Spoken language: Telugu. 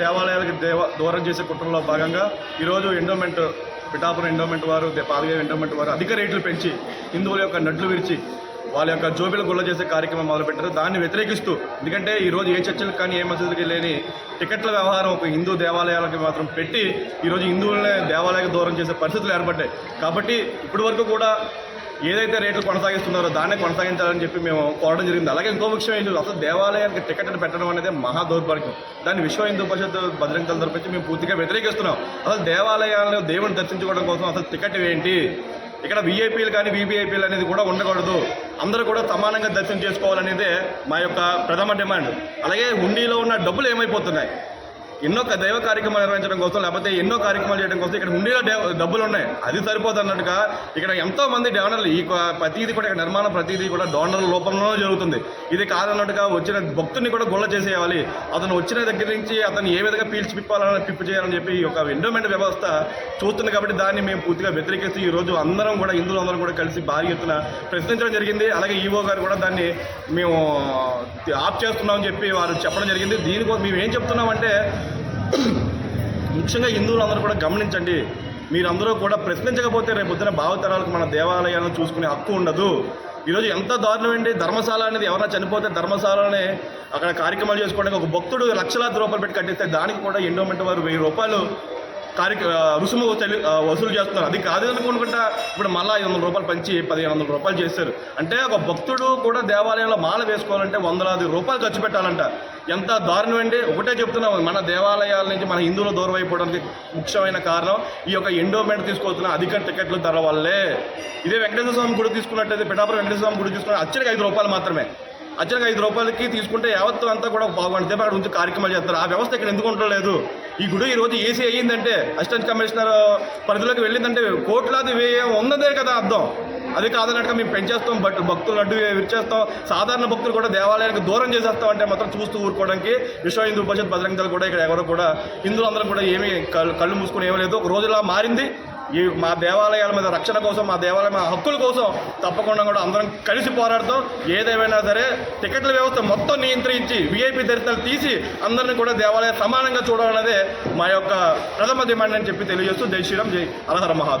దేవాలయాలకు దేవ దూరం చేసే కుట్రలో భాగంగా ఈరోజు ఎండోమెంట్ పిఠాపురం ఎండోమెంట్ వారు దే- పాల్గొనే ఎండోమెంట్ వారు అధిక రేట్లు పెంచి హిందువుల యొక్క నడ్లు విరిచి వాళ్ళ యొక్క జోబీలు గుల్ల చేసే కార్యక్రమం మొదలుపెట్టారు. దాన్ని వ్యతిరేకిస్తూ ఎందుకంటే ఈరోజు ఏ చర్చలకు కానీ ఏ మసీదులకి లేని టికెట్ల వ్యవహారం ఒక హిందూ దేవాలయాలకి మాత్రం పెట్టి ఈరోజు హిందువులనే దేవాలయాలకు దూరం చేసే పరిస్థితులు ఏర్పడ్డాయి. కాబట్టి ఇప్పటి వరకు కూడా ఏదైతే రేట్లు కొనసాగిస్తున్నారో దాన్నే కొనసాగించాలని చెప్పి మేము కోరడం జరిగింది. అలాగే ఇంకో విషయం ఏంటి అసలు దేవాలయానికి టికెట్ పెట్టడం అనేది మహా దౌర్భాగ్యం. దాన్ని విశ్వ హిందూ పరిషత్ బజరంగ తరపు మేము పూర్తిగా వ్యతిరేకిస్తున్నాం. అసలు దేవాలయాలను దేవుని దర్శించుకోవడం కోసం అసలు టికెట్ ఏంటి? ఇక్కడ వీఐపీలు కానీ వీవీఐపీలు అనేది కూడా ఉండకూడదు. అందరూ కూడా సమానంగా దర్శనం చేసుకోవాలనేదే మా యొక్క ప్రథమ డిమాండ్. అలాగే హుండీలో ఉన్న డబ్బులు ఏమైపోతున్నాయి? ఎన్నో దైవ కార్యక్రమాలు నిర్వహించడం కోసం లేకపోతే ఎన్నో కార్యక్రమాలు చేయడం కోసం ఇక్కడ హుండీలో డే- డబ్బులు ఉన్నాయి. అది సరిపోదు అన్నట్టుగా ఇక్కడ ఎంతో మంది డోనర్లు ఈ ప్రతిదీ కూడా ఇక్కడ నిర్మాణం ప్రతిదీ కూడా డోనర్ల లోపంలోనే జరుగుతుంది. ఇది కాదన్నట్టుగా వచ్చిన భక్తుని కూడా గొల్ల చేసేయాలి. అతను వచ్చిన దగ్గర నుంచి అతను ఏ విధంగా పీల్చి పిప్పాలని పిప్పు చేయాలని చెప్పి ఒక ఎండోమెంట్ వ్యవస్థ చూస్తుంది కాబట్టి దాన్ని మేము పూర్తిగా వ్యతిరేకిస్తూ ఈ రోజు అందరం కూడా హిందువులు అందరం కూడా కలిసి భారీ ఎత్తున ప్రశ్నించడం జరిగింది. అలాగే ఈవో గారు కూడా దాన్ని మేము ఆప్ చేస్తున్నామని చెప్పి వారు చెప్పడం జరిగింది. దీనికోసం మేము ఏం చెప్తున్నామంటే ముఖ్యంగా హిందువులందరూ కూడా గమనించండి. మీరందరూ కూడా ప్రశ్నించకపోతే రేపు పొద్దున భావతరాలకు మన దేవాలయాలను చూసుకునే హక్కు ఉండదు. ఈరోజు ఎంత దారుణం ఏంటి ధర్మశాల అనేది ఎవరైనా చనిపోతే ధర్మశాలనే అక్కడ కార్యక్రమాలు చేసుకోవడానికి ఒక భక్తుడు లక్షలాది రూపాయలు పెట్టి కట్టిస్తే దానికి కూడా ఎండోమెంట్ వారు వెయ్యి రూపాయలు కార్యక్ర రుసుము వసూలు చేస్తున్నారు. అది కాదు అనుకుంటా ఇప్పుడు మళ్ళీ ఐదు వందల రూపాయలు పంచి పదిహేను వందల రూపాయలు చేశారు. అంటే ఒక భక్తుడు కూడా దేవాలయంలో మాల వేసుకోవాలంటే వందలాది రూపాయలు ఖర్చు పెట్టాలంట. ఎంత దారుణం అంటే ఒకటే చెప్తున్నాం మన దేవాలయాల నుంచి మన హిందువులు దూరం అయిపోవడానికి ముఖ్యమైన కారణం ఈ యొక్క ఎండోమెంట్ తీసుకొస్తున్న అధిక టికెట్ల ధర వల్లే. ఇదే వెంకటేశ్వర స్వామి గుడి తీసుకున్నట్టయితే పిఠాపురం వెంకటేశ్వర స్వామి గుడి తీసుకున్న అచ్చడికి ఐదు రూపాయలు మాత్రమే. అచ్చడికి ఐదు రూపాయలకి తీసుకుంటే యావత్తు అంతా కూడా బాగుంటుంది. అక్కడ ఉంచి కార్యక్రమాలు చేస్తారు. ఆ వ్యవస్థ ఇక్కడ ఎందుకు ఉండలేదు ఈ గుడి ఈ రోజు ఏసీ అయ్యిందంటే అసిస్టెంట్ కమిషనర్ పరిధిలోకి వెళ్ళిందంటే కోట్లాది వ్యయం ఉన్నదే కదా అర్థం. అది కాదన్నట్టుగా మేము పెంచేస్తాం బట్ భక్తులు అడ్డు విరిచేస్తాం. సాధారణ భక్తులు కూడా దేవాలయానికి దూరం చేసేస్తాం అంటే మాత్రం చూస్తూ ఊరుకోవడానికి విశ్వ హిందూ పరిషత్ బజరంగ కూడా ఇక్కడ ఎవరు కూడా హిందువులందరం కూడా ఏమీ కళ్ళు మూసుకొని మూసుకుని ఏమీ లేదు. ఒక రోజులా మారింది. ఈ మా దేవాలయాల మీద రక్షణ కోసం మా దేవాలయం మా హక్కుల కోసం తప్పకుండా కూడా అందరం కలిసి పోరాడతాం. ఏదేమైనా సరే టికెట్ల వ్యవస్థ మొత్తం నియంత్రించి విఐపి దర్శనాలు తీసి అందరిని కూడా దేవాలయ సమానంగా చూడాలన్నదే మా యొక్క ప్రథమ డిమాండ్ అని చెప్పి తెలియజేస్తూ జై శ్రీరామ్ జై అలహర మహాదేవ్.